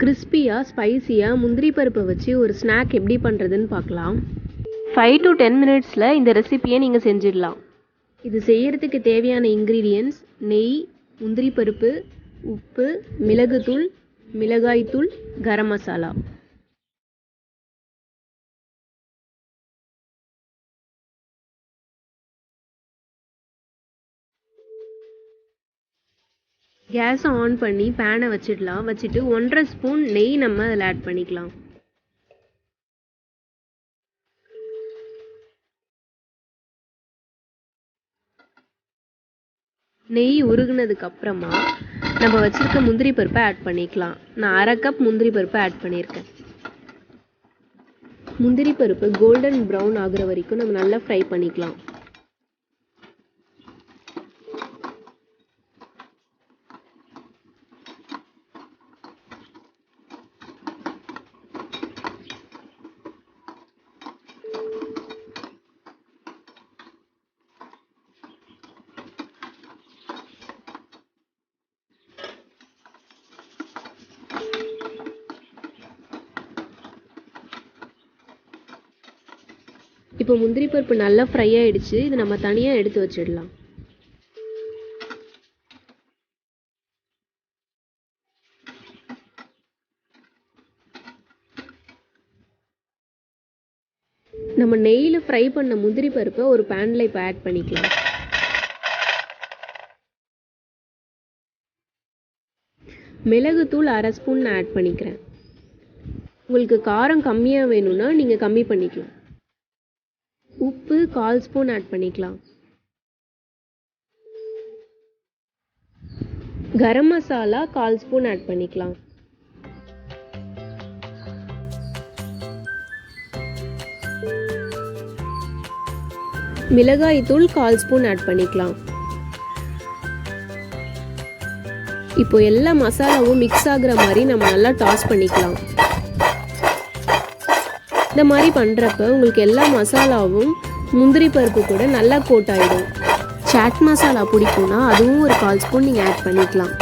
கிறிஸ்பியாக ஸ்பைசியாக முந்திரி பருப்பை வச்சு ஒரு ஸ்நாக் எப்படி பண்ணுறதுன்னு பார்க்கலாம். ஃபைவ் டு டென் மினிட்ஸில் இந்த ரெசிபியை நீங்கள் செஞ்சிடலாம். இது செய்கிறதுக்கு தேவையான இன்க்ரீடியன்ஸ் நெய் முந்திரி பருப்பு உப்பு மிளகுத்தூள் மிளகாய்த்தூள் கரம் மசாலா. கேஸை ஆன் பண்ணி பேனை வச்சிடலாம். வச்சுட்டு ஒன்றரை ஸ்பூன் நெய் நம்ம அதில் ஆட் பண்ணிக்கலாம். நெய் உருகுனதுக்கு அப்புறமா நம்ம வச்சிருக்க முந்திரி பருப்பை ஆட் பண்ணிக்கலாம். நான் அரை கப் முந்திரி பருப்பை ஆட் பண்ணியிருக்கேன். முந்திரி பருப்பு கோல்டன் ப்ரௌன் ஆகுற வரைக்கும் நம்ம நல்லா ஃப்ரை பண்ணிக்கலாம். இப்போ முந்திரி பருப்பு நல்லா ஃப்ரை ஆகிடுச்சு இது நம்ம தனியாக எடுத்து வச்சிடலாம். நம்ம நெய்யில் ஃப்ரை பண்ண முந்திரி பருப்பை ஒரு பேனில் இப்போ ஆட் பண்ணிக்கலாம். மிளகுத்தூள் அரை ஸ்பூன் நான் ஆட் பண்ணிக்கிறேன். உங்களுக்கு காரம் கம்மியாக வேணும்னா நீங்கள் கம்மி பண்ணிக்கலாம். உப்பு கால் ஸ்பூன் ஆட் பண்ணிக்கலாம். கரம் மசாலா கால் ஸ்பூன் ஆட் பண்ணிக்கலாம். மிளகாய் தூள் கால் ஸ்பூன் ஆட் பண்ணிக்கலாம். இப்போ எல்லா மசாலாவும் மிக்ஸ் ஆகுற மாதிரி நம்ம நல்லா டாஸ் பண்ணிக்கலாம். இந்த மாதிரி பண்ணுறப்ப உங்களுக்கு எல்லா மசாலாவும் முந்திரி பருப்பு கூட நல்லா கோட் ஆகிடும் சாட் மசாலா பிடிக்கும்னா அதுவும் ஒரு கால் ஸ்பூன் நீங்கள் ஆட் பண்ணிக்கலாம்.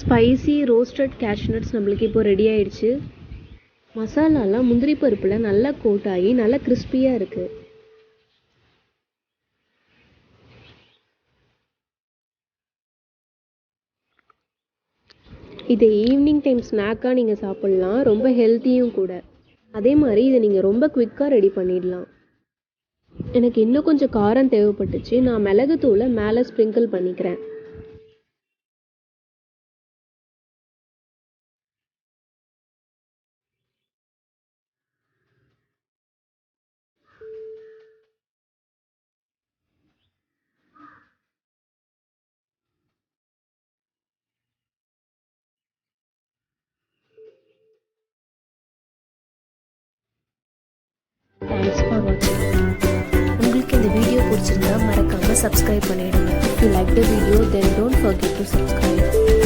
ஸ்பைசி ரோஸ்டட் கேஷ்நட்ஸ் நம்மளுக்கு இப்போ ரெடி ஆயிடுச்சு. மசாலாலாம் முந்திரி பருப்பில் நல்லா கோட் ஆகி நல்லா கிறிஸ்பியாக இருக்குது இதை ஈவினிங் டைம் ஸ்நாக்காக நீங்கள் சாப்பிட்லாம் ரொம்ப ஹெல்த்தியும் கூட. அதே மாதிரி இதை நீங்கள் ரொம்ப குவிக்காக ரெடி பண்ணிடலாம். எனக்கு இன்னும் கொஞ்சம் காரம் தேவைப்பட்டுச்சு. நான் மிளகுத்தூளை மேலே ஸ்ப்ரிங்கிள் பண்ணிக்கிறேன். பிடிச்சிருந்தா மறக்காமல் சப்ஸ்கிரைப் பண்ணிவிடுங்க if you like the video then don't forget to subscribe